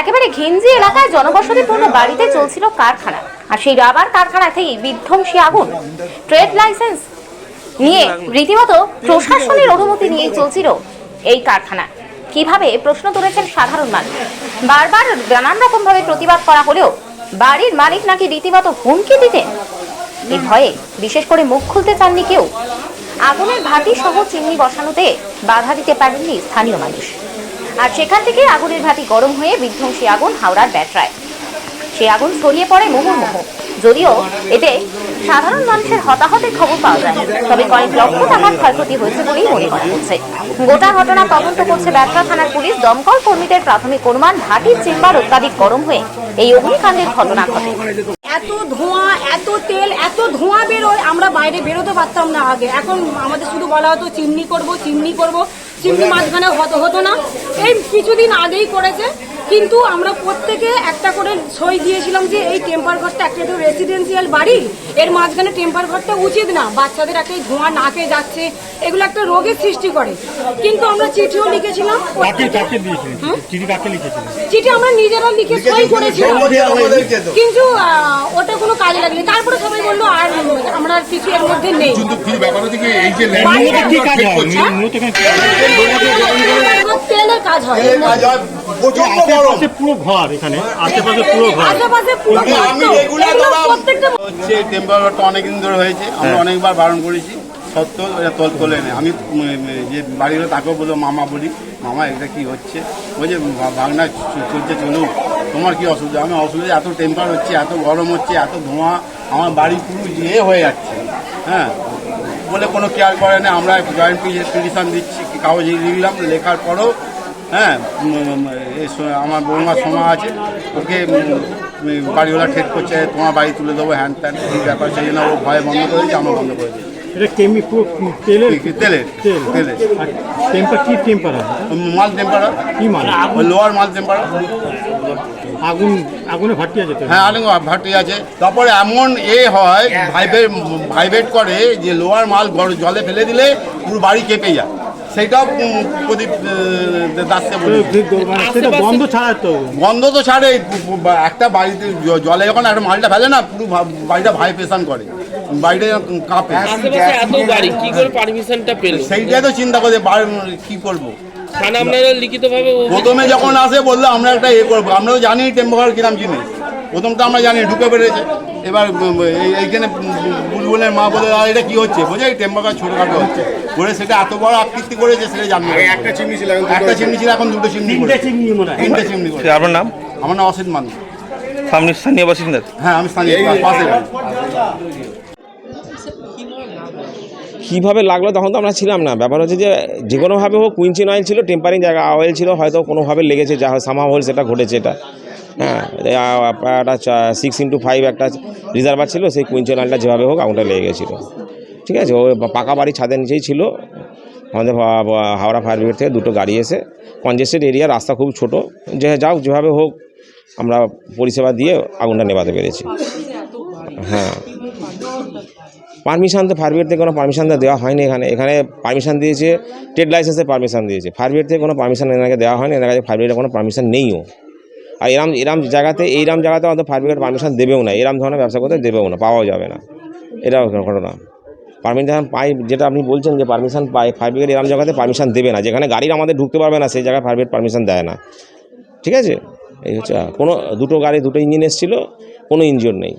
একেবারে ঘিঞ্জি এলাকায় জনবসতিপূর্ণ বাড়িতে চলছিল কারখানা। আর সেই রাবার কারখানাতেই বিধ্বংসী আগুন। ট্রেড লাইসেন্স নিয়ে রীতিমতো প্রশাসনের অনুমতি নিয়ে চলছিল এই কারখানা। কীভাবে প্রশ্ন তুলেছেন সাধারণ মানুষ। বারবার নানান রকম ভাবে প্রতিবাদ করা হলেও বাড়ির মালিক নাকি রীতিমতো হুমকি দিতেন? এই ভয়ে বিশেষ করে মুখ খুলতে চাননি কেউ। আগুনের ভাটি সহ চিমনি বসানোতে বাধা দিতে পারেননি স্থানীয় মানুষ। আর সেখান থেকে আগুনের ভাটি গরম হয়ে বিধ্বংসী আগুন হাওড়ার ব্যাটরায়। সেই আগুন ছড়িয়ে পড়ে মুহুর্মুহু যদিও এতে সাধারণ মানুষের হতাহতের খবর পাওয়া যায়, তবে কয়েক লক্ষ টাকার ক্ষয়ক্ষতি হয়েছে বলেই মনে করা হচ্ছে। গোটা ঘটনা তদন্ত করছে ব্যবসা থানার পুলিশ। দমকল কর্মীদের প্রাথমিক অনুমান ভাটির চেম্বার অত্যাধিক গরম হয়ে এই অগ্নিকাণ্ডের ঘটনা ঘটে। এত ধোঁয়া, এত তেল, এত ধোঁয়া বেরোয়, আমরা বাইরে বেরোতে পারতাম না আগে। এখন আমাদের শুধু বলা হতো, চিমনি করব চিমনি করব। চিমনি মাঝখানে হতো হতো না। এই কিছুদিন আগেই করেছে। কিন্তু আমরা প্রত্যেকে একটা করে সই দিয়েছিলাম যে এই টেম্পার ঘরটা একটা তো রেসিডেন্সিয়াল বাড়ি এর মাঝখানে টেম্পার ঘরটা উচিত না। বাচ্চাদের একটা ধোঁয়া নাকে যাচ্ছে এগুলো একটা রোগের সৃষ্টি করে। কিন্তু আমরা চিঠিও লিখেছিলাম। চিঠি কাকে লিখেছিলেন? চিঠি আমরা নিজেরা লিখে সই করেছিলাম। কিন্তু ওটা কোনো কাজে লাগেনি। তারপরে সবাই বলল আর আমরা আর কিছু এর মধ্যে নেই। কিন্তু ব্যাপার হচ্ছে কি এই যে কাজ হয়। হয়? হয় হয় প্রচণ্ড গরম। পুরো ঘর এখানে। আশেপাশে পুরো ঘর। আশেপাশে পুরো কিন্তু আমি প্রত্যেকটা হচ্ছে টেম্পারেচারটা অনেকদিন ধরে হয়েছে। আমরা অনেকবার বারণ করেছি। সত্ত্বেও এটা তল তোলে নেই। আমি যে বাড়িগুলো তাকেও বলব মামা বলি মামা এটা কি হচ্ছে? বলছে "বা- বাংলা চলছে চলুক তোমার কি অসুবিধা? আমি অসুবিধা এত টেম্পার হচ্ছে এত গরম হচ্ছে এত ধোঁয়া আমার বাড়ি পুরো ইয়ে হয়ে যাচ্ছে। হ্যাঁ। বলে কোনো কেয়ার করে না আমরা জয়েন্ট পিটিশন দিচ্ছি কাগজ লিখলাম লেখার পরও হ্যাঁ আমার বৌমা সোমা আছে ওকে বাড়িওয়ালা ঠেট করছে তোমার বাড়ি তুলে দেবো হ্যান ত্যান এই ব্যাপার সেই জন্য ও ভয়ে বন্ধ করেছে আমার বন্ধ করেছি এটা কেমি তেলের? তেলের তেল। তেলের। আর টেম্পার কি টেম্পার মাল টেম্পার। কি লোয়ার মাল টেম্পার। আগুন আগুনে ভাটি আছে হ্যাঁ ভাটি আছে। তারপরে এমন এ হয় ভাইব্রেট ভাইব্রেট করে যে লোয়ার মাল জলে ফেলে দিলে পুরো বাড়ি কেঁপে যায়। সেইটাও প্রদীপ দাসকে মানে সেটা বন্ধ ছাড়া তো। গন্ধ তো ছাড়ে একটা বাড়িতে জলে যখন একটা মালটা ফেলে না পুরো বাড়িটা ভাইব্রেশন করে। বাড়িটা কাঁপে। আশেপাশে এত বাড়ি কি করে পারমিশনটা পেল? সেইটাই তো চিন্তা করে কি করব? প্রথমে যখন আসে বলল আমরা একটা এ করব। আমরাও জানি টেম্পার কিরাম জিনিস। প্রথম তো আমরা জানি ঢুকে পেরেছে এবার এই- এইখানে বুলবুলের মা বলে "আর এটা কি হচ্ছে? বোঝে এই টেম্পার ছোটখাটো হচ্ছে। করে সেটা এত বড় আকৃতি করেছে সেটা জানবে আগে একটা চিমনি ছিল একটা চিমনি ছিল এখন দুটো চিমনি তিনটে চিমনি তিনটে চিমনি করে আপনার নাম? আমার নাম অসিত মানুষ আপনি স্থানীয় বাসিন্দা? হ্যাঁ আমি স্থানীয় পাশে কীভাবে লাগল? তখন তো আমরা ছিলাম না। ব্যাপার হচ্ছে যে যে কোনোভাবে হোক কুইন্সিন অয়েল ছিল টেম্পারিং জায়গা অয়েল ছিল হয়তো কোনোভাবে লেগেছে যা সামা হল সেটা ঘটেছে এটা। হ্যাঁ একটা সিক্স ইন্টু ফাইভ একটা রিজার্ভার ছিল, সেই কুইন্সিন অয়েলটা যেভাবে হোক আগুনটা লেগে গেছিল। ঠিক আছে, ও পাকা বাড়ি ছাদের নিচেই ছিল। আমাদের হাওড়া ফায়ার ব্রিগেড থেকে দুটো গাড়ি এসে কনজেস্টেড এরিয়া রাস্তা খুব ছোট। যে যাও যেভাবে হোক, আমরা পরিষেবা দিয়ে আগুনটা নেভাতে পেরেছি। হ্যাঁ। পারমিশন তো ফায়ারবির থেকে কোনো পারমিশন তো দেওয়া হয়নি এখানে। এখানে পারমিশন দিয়েছে ট্রেড লাইসেন্সের পারমিশন দিয়েছে। ফায়ারবির থেকে কোনো পারমিশন এনাকে দেওয়া হয়নি। এনার কাছে ফায়ারবিরের কোনো পারমিশন নেইও। আর এরম এরম জায়গাতে, এইরম জায়গাতে আমাদের অত ফায়ারবিরের পারমিশন দেবেও না। এরম ধরনের ব্যবসা করতে দেবেও না, পাওয়াও যাবে না। এটাও ঘটনা। পারমিশন পাই, যেটা আপনি বলছেন যে পারমিশন পাই ফায়ার ব্রিগেড এরম জায়গাতে পারমিশন দেবে না। যেখানে গাড়ির আমাদের ঢুকতে পারবে না, সেই জায়গায় ফায়ার ব্রিগেড পারমিশন দেয় না। ঠিক আছে? এই হচ্ছে, কোনো, দুটো গাড়ি, দুটো ইঞ্জিন এসেছিল, কোনো ইঞ্জিন নেই।